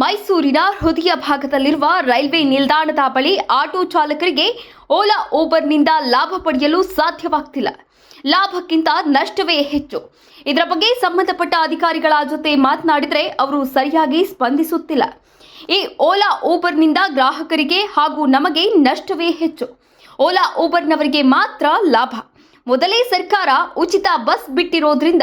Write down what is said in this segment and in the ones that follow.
ಮೈಸೂರಿನ ಹೃದಯ ಭಾಗದಲ್ಲಿರುವ ರೈಲ್ವೆ ನಿಲ್ದಾಣದ ಬಳಿ ಆಟೋ ಚಾಲಕರಿಗೆ ಓಲಾ ಓಬರ್ನಿಂದ ಲಾಭ ಪಡೆಯಲು ಸಾಧ್ಯವಾಗ್ತಿಲ್ಲ. ಲಾಭಕ್ಕಿಂತ ನಷ್ಟವೇ ಹೆಚ್ಚು. ಇದರ ಬಗ್ಗೆ ಸಂಬಂಧಪಟ್ಟ ಅಧಿಕಾರಿಗಳ ಜೊತೆ ಮಾತನಾಡಿದರೆ ಅವರು ಸರಿಯಾಗಿ ಸ್ಪಂದಿಸುತ್ತಿಲ್ಲ. ಈ ಓಲಾ, ಊಬರ್ನಿಂದ ಗ್ರಾಹಕರಿಗೆ ಹಾಗೂ ನಮಗೆ ನಷ್ಟವೇ ಹೆಚ್ಚು. ಓಲಾ, ಊಬರ್ನವರಿಗೆ ಮಾತ್ರ ಲಾಭ. ಮೊದಲೇ ಸರ್ಕಾರ ಉಚಿತ ಬಸ್ ಬಿಟ್ಟಿರೋದ್ರಿಂದ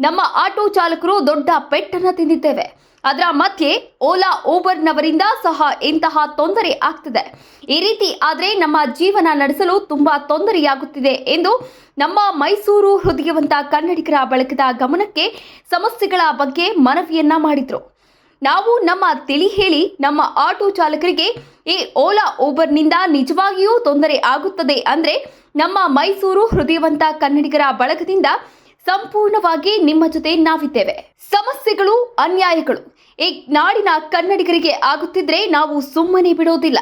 ನಮ್ಮ ಆಟೋ ಚಾಲಕರು ದೊಡ್ಡ ಪೆಟ್ಟನ್ನು ತಿಂದಿದ್ದೇವೆ. ಅದರ ಮಧ್ಯೆ ಓಲಾ ಓಬರ್ನವರಿಂದ ಸಹ ಇಂತಹ ತೊಂದರೆ ಆಗ್ತಿದೆ. ಈ ರೀತಿ ಆದರೆ ನಮ್ಮ ಜೀವನ ನಡೆಸಲು ತುಂಬಾ ತೊಂದರೆಯಾಗುತ್ತಿದೆ ಎಂದು ನಮ್ಮ ಮೈಸೂರು ಹೃದಯವಂತ ಕನ್ನಡಿಗರ ಬಳಕದ ಗಮನಕ್ಕೆ ಸಮಸ್ಯೆಗಳ ಬಗ್ಗೆ ಮನವಿಯನ್ನ ಮಾಡಿದ್ರು. ನಾವು ನಮ್ಮ ತಿಳಿ ಹೇಳಿ ನಮ್ಮ ಆಟೋ ಚಾಲಕರಿಗೆ ಈ ಓಲಾ, ಊಬರ್ನಿಂದ ನಿಜವಾಗಿಯೂ ತೊಂದರೆ ಆಗುತ್ತದೆ ಅಂದ್ರೆ ನಮ್ಮ ಮೈಸೂರು ಹೃದಯವಂತ ಕನ್ನಡಿಗರ ಬಳಗದಿಂದ ಸಂಪೂರ್ಣವಾಗಿ ನಿಮ್ಮ ಜೊತೆ ನಾವಿದ್ದೇವೆ. ಸಮಸ್ಯೆಗಳು, ಅನ್ಯಾಯಗಳು ಈ ನಾಡಿನ ಕನ್ನಡಿಗರಿಗೆ ಆಗುತ್ತಿದ್ರೆ ನಾವು ಸುಮ್ಮನೆ ಬಿಡೋದಿಲ್ಲ.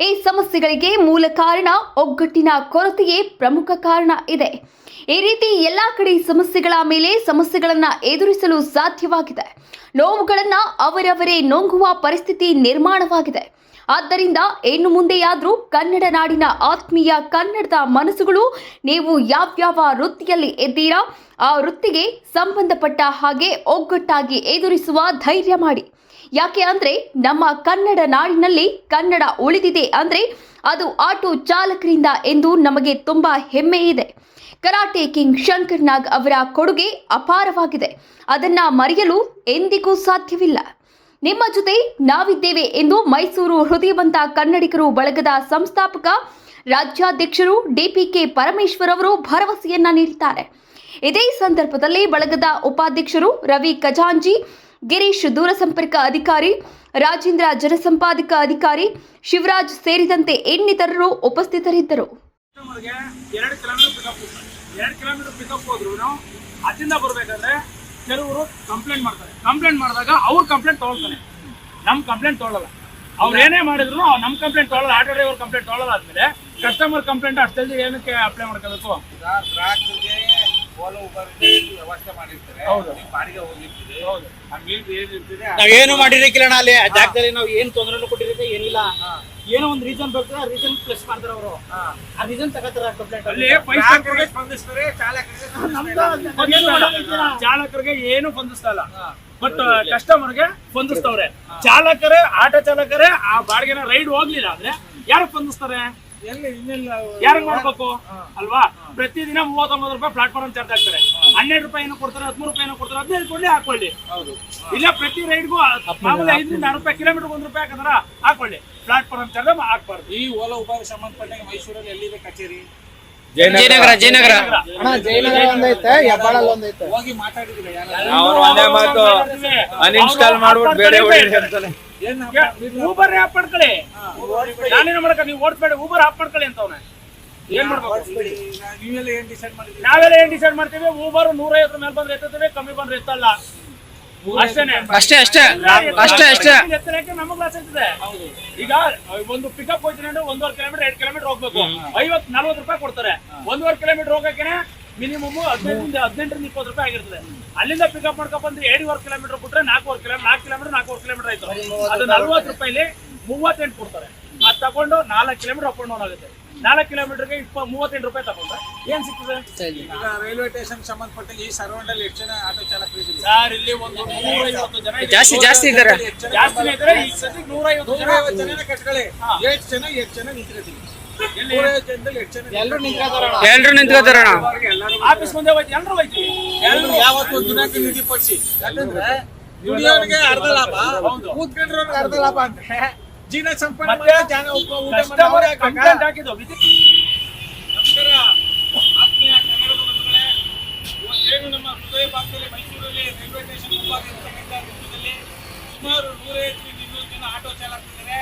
ಈ ಸಮಸ್ಯೆಗಳಿಗೆ ಮೂಲ ಕಾರಣ ಒಗ್ಗಟ್ಟಿನ ಕೊರತೆಯೇ ಪ್ರಮುಖ ಕಾರಣ ಇದೆ. ಈ ರೀತಿ ಎಲ್ಲಾ ಕಡೆ ಸಮಸ್ಯೆಗಳ ಮೇಲೆ ಸಮಸ್ಯೆಗಳನ್ನ ಎದುರಿಸಲು ಸಾಧ್ಯವಾಗಿದೆ. ನೋವುಗಳನ್ನ ಅವರವರೇ ನುಂಗುವ ಪರಿಸ್ಥಿತಿ ನಿರ್ಮಾಣವಾಗಿದೆ. ಆದ್ದರಿಂದ ಇನ್ನು ಮುಂದೆಯಾದರೂ ಕನ್ನಡ ನಾಡಿನ ಆತ್ಮೀಯ ಕನ್ನಡದ ಮನಸ್ಸುಗಳು ನೀವು ಯಾವ್ಯಾವ ವೃತ್ತಿಯಲ್ಲಿ ಇದ್ದೀರಾ, ಆ ವೃತ್ತಿಗೆ ಸಂಬಂಧಪಟ್ಟ ಹಾಗೆ ಒಗ್ಗಟ್ಟಾಗಿ ಎದುರಿಸುವ ಧೈರ್ಯ ಮಾಡಿ. ಯಾಕೆ ಅಂದ್ರೆ ನಮ್ಮ ಕನ್ನಡ ನಾಡಿನಲ್ಲಿ ಕನ್ನಡ ಉಳಿದಿದೆ ಅಂದ್ರೆ ಅದು ಆಟೋ ಚಾಲಕರಿಂದ ಎಂದು ನಮಗೆ ತುಂಬಾ ಹೆಮ್ಮೆ ಇದೆ. ಕರಾಟೆ ಕಿಂಗ್ ಶಂಕರ್ ನಾಗ್ ಅವರ ಕೊಡುಗೆ ಅಪಾರವಾಗಿದೆ. ಅದನ್ನ ಮರೆಯಲು ಎಂದಿಗೂ ಸಾಧ್ಯವಿಲ್ಲ. ನಿಮ್ಮ ಜೊತೆ ನಾವಿದ್ದೇವೆ ಎಂದು ಮೈಸೂರು ಹೃದಯವಂತ ಕನ್ನಡಿಗರು ಬಳಗದ ಸಂಸ್ಥಾಪಕ, ರಾಜ್ಯಾಧ್ಯಕ್ಷರು ಡಿಪಿಕೆ ಪರಮೇಶ್ವರ್ ಅವರು ಭರವಸೆಯನ್ನ ನೀಡಿದ್ದಾರೆ. ಇದೇ ಸಂದರ್ಭದಲ್ಲಿ ಬಳಗದ ಉಪಾಧ್ಯಕ್ಷರು ರವಿ ಖಜಾಂಜಿ ಗಿರೀಶ್ ದೂರಸಂಪರ್ಕ ಅಧಿಕಾರಿ ರಾಜೇಂದ್ರ ಜನಸಂಪಾದಕ ಅಧಿಕಾರಿ ಶಿವರಾಜ್ ಸೇರಿದಂತೆ ಇನ್ನಿತರರು ಉಪಸ್ಥಿತರಿದ್ದರು. ಕಸ್ಟಮರ್ಗೆ ಎರಡು ಕಿಲೋಮೀಟರ್ ಪಿಕಪ್ ಎರಡು ಕಿಲೋಮೀಟರ್ ಪಿಕಪ್ ಹೋದ್ರು ಅಲ್ಲಿಂದ ಬರಬೇಕಾದ್ರೆ ಕೆಲವರು ಕಂಪ್ಲೇಂಟ್ ಮಾಡ್ತಾರೆ. ಕಂಪ್ಲೇಂಟ್ ಮಾಡಿದಾಗ ಅವ್ರ ಕಂಪ್ಲೇಂಟ್ ತಗೊಳ್ತಾನೆ. ನಮ್ ಕಂಪ್ಲೇಂಟ್ ತಗೊಳ್ಳಲ್ಲ. ಅವ್ರು ಏನೇ ಮಾಡಿದ್ರು ನಮ್ ಕಂಪ್ಲೇಂಟ್ ತೊಗೊಳ್ಳಲ್ಲ. ಆಟೋ ಡ್ರೈವರ್ ಕಂಪ್ಲೇಂಟ್ ತೊಗೊಳ್ಳಲ್ಲ ಆದ್ಮೇಲೆ ಕಸ್ಟಮರ್ ಕಂಪ್ಲೇಂಟ್ ಅಷ್ಟೇ ಏನಕ್ಕೆ ಅಪ್ಲೈ ಮಾಡ್ಕೋಬೇಕು? ಓಲಾ ಉಬರ್ ವ್ಯವಸ್ಥೆ ಮಾಡಿರ್ತಾರೆ. ಬಾಡಿಗೆ ನಾವೇನು ಮಾಡಿರಕ್ಕಿಲ್ಲ ಅಲ್ಲಿ. ಆ ಜಾಗದಲ್ಲಿ ನಾವು ಏನ್ ತೊಂದರೆನೂ ಕೊಟ್ಟಿರಕ್ಕೆ ಏನಿಲ್ಲ. ಏನೋ ಒಂದು ರೀಸನ್ ಬರ್ತದೆ ಆ ರೀಸನ್ ಪ್ಲಸ್ ಮಾಡ್ತಾರೆ ಅವರು. ಆ ರೀಸನ್ ತಗೋತಾರ ಕಂಪ್ಲೇಂಟ್ ಅಲ್ಲಿ ಗ್ರಾಹಕರಿಗೆ ಸ್ಪಂದಿಸ್ತಾರೆ ಚಾಲಕರಿಗೆ. ಚಾಲಕರಿಗೆ ಏನು ಸ್ಪಂದಿಸ್ತಾ ಇಲ್ಲ. ಬಟ್ ಕಸ್ಟಮರ್ಗೆ ಸ್ಪಂದಿಸ್ತವ್ರೆ. ಚಾಲಕರೇ ಆಟೋ ಚಾಲಕರೇ ಆ ಬಾಡಿಗೆನ ರೈಡ್ ಹೋಗ್ಲಿಲ್ಲ ಅಂದ್ರೆ ಯಾರು ಸ್ಪಂದಿಸ್ತಾರೆ? ಯಾರಿಗೆ ಮಾಡ್ಬೇಕು ಅಲ್ವಾ? ಪ್ರತಿದಿನ ಮೂವತ್ತೊಂಬತ್ತು ರೂಪಾಯಿ ಪ್ಲಾಟ್ಫಾರ್ಮ್ ಚಾರ್ಜ್ ಆಗ್ತಾರೆ ಹನ್ನೆರಡು ರೂಪಾಯಿ ಏನೋ ಕೊಡ್ತಾರೆ ಹದಿಮೂರು ರೂಪಾಯಿ ಏನೋ ಕೊಡ್ತಾರೆ ಹದಿನೈದು ಕೊಡ್ಲಿ ಹಾಕೊಳ್ಳಿ. ಹೌದು. ಇಲ್ಲ ಪ್ರತಿ ರೈಡ್ಗೂ ಮಾಮೂಲಿ ಐದರಿಂದ ಆರು ರೂಪಾಯಿ ಕಿಲೋಮೀಟರ್ ಒಂದು ರೂಪಾಯಿ ಹಾಕಿದ್ರ ಹಾಕೊಳ್ಳಿ. ಪ್ಲಾಟ್ಫಾರ್ಮ್ ಚಾರ್ಜ್ ಹಾಕ್ಬಾರ್ದು. ಈ ಓಲಾ ಉಬರ್ ಸಂಬಂಧಪಟ್ಟಂಗೆ ಮೈಸೂರಲ್ಲಿ ಎಲ್ಲಿದೆ ಕಚೇರಿ? ಜಯನಗರ ಜಯನಗರ. ಅಣ್ಣ ಜಯನಗರ ಒಂದೈತೆ ಹೆಬ್ಬಾಳಲ್ಲಿ ಒಂದೈತೆ ಹೋಗಿ ಮಾತಾಡಿದ್ರೆ ಯಾರು ಅವ್ರು ಒಂದೇ ಮಾತು ಅನ್ಇನ್ಸ್ಟಾಲ್ ಮಾಡ್ಬಿಟ್ಟು ಬೇರೆ ಊಬರ್ ಆಪ್ ಮಾಡ್ಕೊಳ್ಳಿ ನಾನೇನು ಮಾಡಕ ನೀವು ಓಡಿಸ್ಬೇಡಿ. ಊಬರ್ ಆಪ್ ಮಾಡ್ಕೊಳ್ಳಿ ಅಂತವ್ನೆ. ಏನ್ ಮಾಡ್ಬೇಕು? ನೀವೆಲ್ಲ ಏನ್ ಡಿಸೈಡ್ ಮಾಡಿದ್ರಿ ನಾವೆಲ್ಲ ಏನ್ ಡಿಸೈಡ್ ಮಾಡ್ತೀವಿ? ಊಬರ್ ನೂರೈವತ್ತರ ಮೇಲೆ ಬಂದ್ರೆ ಎತ್ತುತ್ತೇವೆ ಕಮ್ಮಿ ಬಂದ್ರೆ ಎತ್ತಲ್ಲ. ಅಷ್ಟೇನೆ. ಅಷ್ಟೇ ಅಷ್ಟೇ. ಅಷ್ಟೇ ಅಷ್ಟೇ. ಎತ್ತರಕ್ಕೆ ನಮಗ್ ಲಾಸ್ ಆಗ್ತದೆ. ಈಗ ಒಂದು ಪಿಕಪ್ ಹೋಯ್ತೀನಿ ಅಂದ್ರೆ ಒಂದೂವರೆ ಕಿಲೋಮೀಟರ್ ಎರಡ್ ಕಿಲೋಮೀಟರ್ ಹೋಗ್ಬೇಕು. ಐವತ್ ನಲ್ವತ್ತು ರೂಪಾಯಿ ಕೊಡ್ತಾರೆ. ಒಂದೂವರೆ ಕಿಲೋಮೀಟರ್ ಹೋಗಕ್ಕೆ ಮಿನಿಮಮ್ ಹದಿನೈದರಿಂದ ಹದಿನೆಂಟರಿಂದ ಇಪ್ಪತ್ತು ರೂಪಾಯಿ ಆಗಿರ್ತದೆ. ಅಲ್ಲಿಂದ ಪಿಕಪ್ ಮಾಡ್ಕೊಂಡ್ ಬಂದ್ರೆ ಏಳುವರೆ ಕಿಲೋಮೀಟರ್ ಬಿಟ್ರೆ ನಾಲ್ಕೂವರೆ ಕಿಲೋಮೀಟರ್ ನಾಲ್ಕು ಕಿಲೋಮೀಟರ್ ನಾಲ್ಕೂವರೆ ಕಿಲೋಮೀಟರ್ ಆಯ್ತು. ಅದು ನಲ್ವತ್ತು ರೂಪಾಯಿಲಿ ಮೂವತ್ತೆಂಟು ಕೊಡ್ತಾರೆ. ಅದು ತಗೊಂಡು ನಾಲ್ಕು ಕಿಲೋಮೀಟರ್ ಅಪ್ ಡೌನ್ ಆಗುತ್ತೆ. ನಾಲ್ಕು ಕಿಲೋಮೀಟರ್ಗೆ ಇಪ್ಪ ಮೂವತ್ತೆಂಟು ರೂಪಾಯಿ ತಗೊಂಡ್ರೆ ಏನ್ ಸಿಗ್ತದೆ? ಈಗ ರೈಲ್ವೆ ಸ್ಟೇಷನ್ ಸಂಬಂಧಪಟ್ಟ ಈ ಸರೌಂಡ್ ಅಲ್ಲಿ ಎಷ್ಟು ಜನ ಆಟೋ ಚಾಲಕರು ಸರ್ ಇಲ್ಲಿ ಒಂದು ನೂರೈವತ್ತು ಜನ ಇದ್ದಾರೆ. ಜಾಸ್ತಿ ಜಾಸ್ತಿ ಇದ್ದಾರೆ. ಜಾಸ್ತಿನೇ ಇದ್ದಾರೆ. ಈಗ ಸದ್ಯಕ್ಕೆ ನೂರೈವತ್ತು ಜನ ನೂರೈವತ್ತು ಜನ ಕಟ್ಕೊಳ್ಳಿ. ಎಷ್ಟು ಜನ ಎಷ್ಟು ಜನ ನಿಂತ್ಕೊತೀವಿ ಎಲ್ರು ನಿಂತ್ಕೋತಾರಣ ಎಲ್ರು ನಿಂತ್ಕೋತಾರಣ ಆಫೀಸ್ ಮುಂದೆ ಹೋಯ್ತು ಎಲ್ರು ಹೋಯ್ತೀವಿ ಎಲ್ಲರೂ ಯಾವತ್ತು ದಿನಕ್ಕೆ ನಿಧಿ ಪಡಿಸಿ ಯಾಕಂದ್ರೆ ದುಡಿಯೋರಿಗೆ ಅರ್ಧ ಲಾಭ ಕೂತ್ಕೊಂಡ್ರೆ ಅರ್ಧ ಲಾಭ ಅಂದ್ರೆ ಜೀವನ ಸಂಪನ್ನ ಜನ ಊಟ ಮಾಡಿ ಕಸ್ಟಮರ್ ಅವ್ರೇ ಹಾಕ್ಬೇಕಾ? ಕಂಪ್ಲೇಂಟ್ ಹಾಕಿದ್ದು ನಮಸ್ಕಾರ. ಆತ್ಮೀಯ ಕನ್ನಡದ ಬಂಧುಗಳೇ ಇವತ್ತೇನು ನಮ್ಮ ಹೃದಯ ಭಾಗದಲ್ಲಿ ಮೈಸೂರಲ್ಲಿ ರೈಲ್ವೆ ಸ್ಟೇಷನ್ ಮುಂಭಾಗ ಇರ್ತಕ್ಕಂಥ ವೃತ್ತದಲ್ಲಿ ಸುಮಾರು ನೂರೈವತ್ತು ಇನ್ನೂರು ಜನ ಆಟೋ ಚಾಲಕರಿದ್ದಾರೆ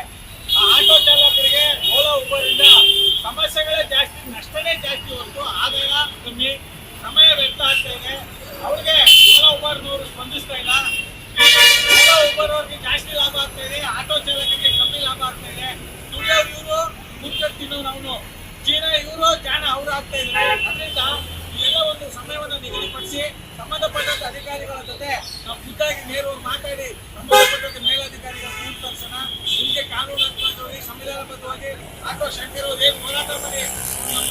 ಆ ಆಟೋ ಚಾಲಕರಿಗೆ ಓಲಾ ಉಬರಿಂದ ಸಮಸ್ಯೆಗಳೇ ಜಾಸ್ತಿ, ನಷ್ಟನೇ ಜಾಸ್ತಿ ಹೊರತು ಆದಾಯ ಕಮ್ಮಿ, ಸಮಯ ವ್ಯರ್ಥ ಆಗ್ತಾ ಇದೆ. ಅವ್ರಿಗೆ ಓಲಾ ಉಬರ್ನವರು ಸ್ಪಂದಿಸ್ತಾ ಇಲ್ಲ. ಓಲಾ ಉಬರ್ ಅವ್ರಿಗೆ ಜಾಸ್ತಿ ಲಾಭ ಆಗ್ತಾ ಇದೆ, ಆಟೋ ಚಾಲಕರಿಗೆ ಕಮ್ಮಿ ಲಾಭ ಆಗ್ತಾ ಇದೆ. ದುಡಿಯೋ ಇವರು ಮುಂಚೆ ತಿನ್ನೋರು ಅವನು. ಜೀವನ ಇವರು ಜಾನ ಅವ್ರು ಆಗ್ತಾ ಇದ್ದಾರೆ. ಅದರಿಂದ ಸಂತೋಷ ಹೆಂಗಿರೋದು ಏನು ಮಾಡಿ ನಮ್ಮ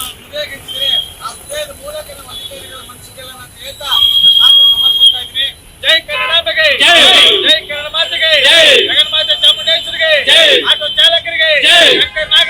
ಆ ಹೃದಯದ ಮೂಲಕ ನಮ್ಮ ಅಧಿಕಾರಿಗಳ ಮನಸ್ಸಿಗೆಲ್ಲ ನಾ ಹೇಳ್ತಾ ನನ್ನ ಇದ್ದೀನಿ. ಜೈ ಕನ್ನಡ ಜೈ. ಜೈ ಕನ್ನಡ ಮಾತೆಗೆ. ಜೈ. ಜಗನ್ಮಾತೆ ಚಾಮುಂಡೇಶ್ವರಿಗೆ. ಆಟೋ ಚಾಲಕರಿಗೆ. ಶಂಕರ್ ನಾಗ